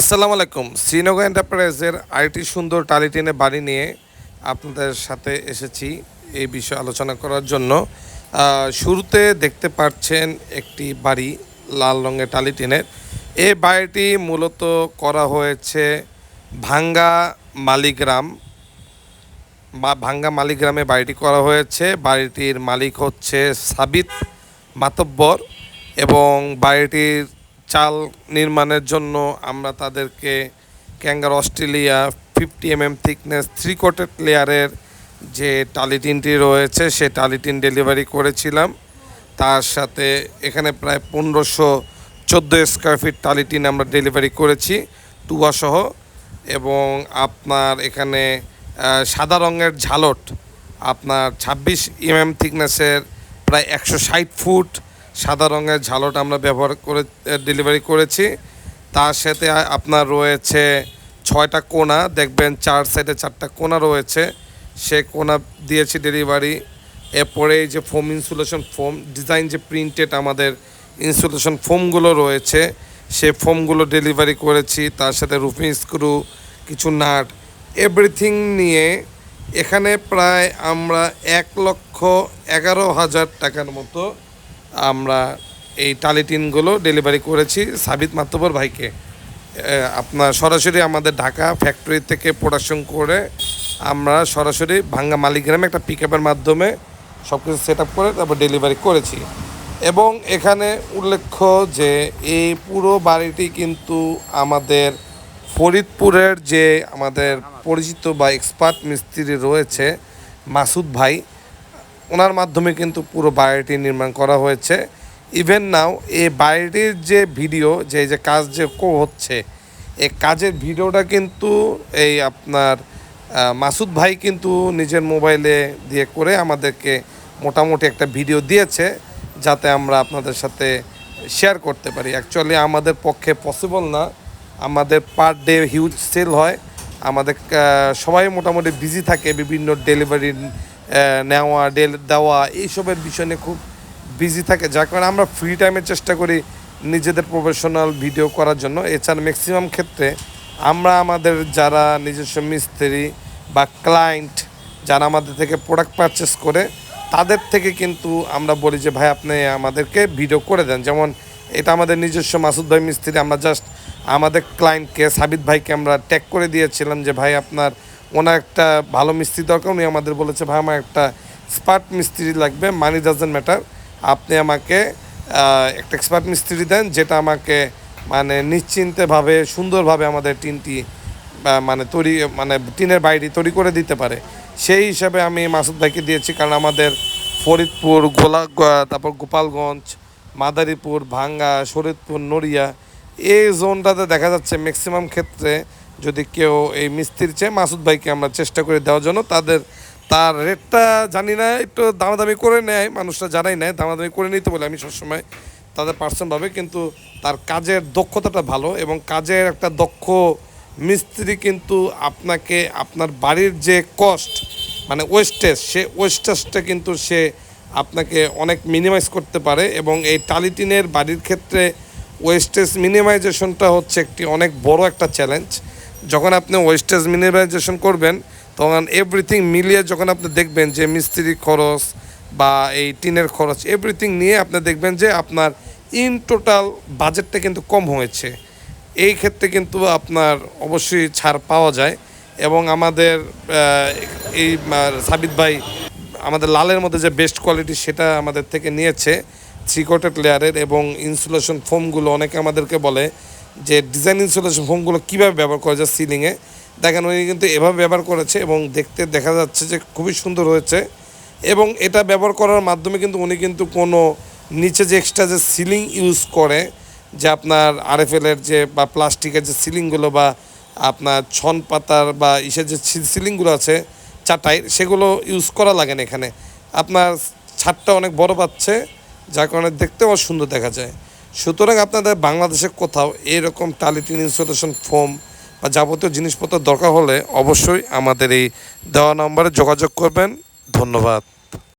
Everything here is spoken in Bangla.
আসসালামু আলাইকুম। শ্রীনগর এন্টারপ্রাইজের আরেকটি সুন্দর টালিটিনে বাড়ি নিয়ে আপনাদের সাথে এসেছি এই বিষয়ে আলোচনা করার জন্য। শুরুতে দেখতে পাচ্ছেন একটি বাড়ি লাল রঙের টালিটিনের এই বাড়িটি মূলত করা হয়েছে ভাঙ্গা মালিগ্রাম। বা ভাঙ্গা মালিগ্রামে বাড়িটি করা হয়েছে। বাড়িটির মালিক হচ্ছে সাবিত মাতব্বর এবং বাড়িটির চাল নির্মাণের জন্য আমরা তাদেরকে ক্যাঙ্গার Australia fifty M M thickness three coated লেয়ারের যে টালিটিনটি রয়েছে, সে টালিটিন ডেলিভারি করেছিলাম। তার সাথে এখানে প্রায় পনেরোশো চোদ্দ স্কোয়ার ফিট টালিটিন আমরা ডেলিভারি করেছি টুয়া সহ এবং আপনার এখানে সাদা রঙের ঝালট আপনার ছাব্বিশ এমএম থিকনেসের প্রায় একশো ষাট ফুট সাদা রঙের ঝালট আমরা ব্যবহার করে ডেলিভারি করেছি। তার সাথে আপনার রয়েছে ছয়টা কোনা, দেখবেন চার সাইডে চারটা কোনা রয়েছে। সে কোনা দিয়েছি ডেলিভারি এরপরে এই যে ফোম ইনসুলেশন ফোম ডিজাইন যে প্রিন্টেড আমাদের ইনসুলেশন ফোমগুলো রয়েছে, সে ফোমগুলো ডেলিভারি করেছি। তার সাথে রুফিং স্ক্রু কিছু নাট এভরিথিং নিয়ে এখানে প্রায় আমরা এক লক্ষ এগারো হাজার টাকার মতো আমরা এই টালিটিনগুলো ডেলিভারি করেছি সাবিত মাতবর ভাইকে। আপনার সরাসরি আমাদের ঢাকা ফ্যাক্টরি থেকে প্রোডাকশন করে আমরা সরাসরি ভাঙ্গা মালিগ্রামে একটা পিক মাধ্যমে সব কিছু সেট আপ করে তারপর ডেলিভারি করেছি। এবং এখানে উল্লেখ্য যে এই পুরো বাড়িটি কিন্তু আমাদের ফরিদপুরের যে আমাদের পরিচিত বা এক্সপার্ট মিস্ত্রি রয়েছে মাসুদ ভাই ওনার মাধ্যমে কিন্তু পুরো বাড়িটি নির্মাণ করা হয়েছে। ইভেন নাও এই বাড়িটির যে ভিডিও, যে যে কাজ যে হচ্ছে এই কাজের ভিডিওটা কিন্তু এই আপনার মাসুদ ভাই কিন্তু নিজের মোবাইলে দিয়ে করে আমাদেরকে মোটামুটি একটা ভিডিও দিয়েছে, যাতে আমরা আপনাদের সাথে শেয়ার করতে পারি। অ্যাকচুয়ালি আমাদের পক্ষে পসিবল না। আমাদের পার ডে হিউজ সেল হয়। আমাদের সবাই মোটামুটি বিজি থাকে বিভিন্ন ডেলিভারি নেওয়া, ডেল, দেওয়া, এইসবের বিষয় নিয়ে খুব বিজি থাকে। যার কারণে আমরা ফ্রি টাইমে চেষ্টা করি নিজেদের প্রফেশনাল ভিডিও করার জন্য। এছাড়া ম্যাক্সিমাম ক্ষেত্রে আমরা আমাদের যারা নিজস্ব মিস্ত্রি বা ক্লায়েন্ট যারা আমাদের থেকে প্রোডাক্ট পারচেস করে, তাদের থেকে কিন্তু আমরা বলি যে, ভাই, আপনি আমাদেরকে ভিডিও করে দেন। যেমন এটা আমাদের নিজস্ব মাসুদ ভাই মিস্ত্রি, আমরা জাস্ট আমাদের ক্লায়েন্টকে সাবিত ভাইকে আমরা ট্যাগ করে দিয়েছিলাম যে, ভাই, আপনার ওনার একটা ভালো মিস্ত্রি দরকার, উনি আমাদের বলেছে, ভাই, আমার একটা স্পার্ট মিস্ত্রি লাগবে মানি ডাজেন্ট ম্যাটার আপনি আমাকে একটা এক্সপার্ট মিস্ত্রি দেন, যেটা আমাকে মানে নিশ্চিন্তেভাবে, সুন্দরভাবে আমাদের টিনটি মানে তৈরি মানে টিনের বাইরে তৈরি করে দিতে পারে। সেই হিসাবে আমি মাসুদ ভাইকে দিয়েছি, কারণ আমাদের ফরিদপুর, গোলা তারপর গোপালগঞ্জ, মাদারীপুর, ভাঙ্গা শরীদপুর নড়িয়া, এই জোনটাতে দেখা যাচ্ছে ম্যাক্সিমাম ক্ষেত্রে যদি কেউ এই মিস্ত্রির চেয়ে মাসুদ ভাইকে আমরা চেষ্টা করে দেওয়ার জন্য, তাদের, তার রেটটা জানি না, একটু দামাদামি করে নেয়, মানুষরা জানাই নেয়, দামাদামি করে নিতে বলে আমি সবসময় তাদের পার্সনভাবে কিন্তু তার কাজের দক্ষতাটা ভালো এবং কাজের একটা দক্ষ মিস্ত্রি কিন্তু আপনাকে, আপনার বাড়ির যে কস্ট মানে ওয়েস্টেজ সে ওয়েস্টেজটা কিন্তু সে আপনাকে অনেক মিনিমাইজ করতে পারে এবং এই টালিটিনের বাড়ির ক্ষেত্রে ওয়েস্টেজ মিনিমাইজেশনটা হচ্ছে একটি অনেক বড় একটা চ্যালেঞ্জ যখন আপনি ওয়েস্টেজ মিনিমাইজেশন করবেন, তখন এভরিথিং মিলিয়ে যখন আপনি দেখবেন যে মিস্ত্রি খরচ বা এই টিনের খরচ এভরিথিং নিয়ে আপনি দেখবেন যে আপনার ইন টোটাল বাজেটটা কিন্তু কম হয়েছে। এই ক্ষেত্রে কিন্তু আপনার অবশ্যই ছাড় পাওয়া যায় এবং আমাদের এই সাবিত ভাই আমাদের লালের মধ্যে যে বেস্ট কোয়ালিটি সেটা আমাদের থেকে নিয়েছে। থ্রি কোটেড লেয়ারের এবং ইনসুলেশন ফোমগুলো অনেকে আমাদেরকে বলে যে ডিজাইন ইনসুলেশন ফোমগুলো কীভাবে ব্যবহার করা যায় সিলিংয়ে দেখেন উনি কিন্তু এভাবে ব্যবহার করেছে এবং দেখতে দেখা যাচ্ছে যে খুবই সুন্দর হয়েছে। এবং এটা ব্যবহার করার মাধ্যমে কিন্তু উনি কিন্তু কোনো নিচে যে এক্সট্রা যে সিলিং ইউজ করে, যে আপনার আরএফএলের যে বা প্লাস্টিকের যে সিলিংগুলো বা আপনার ছন পাতার বা ইসের যে সিলিংগুলো আছে চাটাই সেগুলো ইউজ করা লাগে না এখানে। আপনার ছাদটা অনেক বড় পাচ্ছে, যার কারণে দেখতেও সুন্দর দেখা যায়। সুতরাং আপনাদের বাংলাদেশে কোথাও এরকম টালিটিন ইনস্টলেশন ফোম বা যাবতীয় জিনিসপত্র দরকার হলে অবশ্যই আমাদের এই দেওয়া নম্বরে যোগাযোগ করবেন। ধন্যবাদ।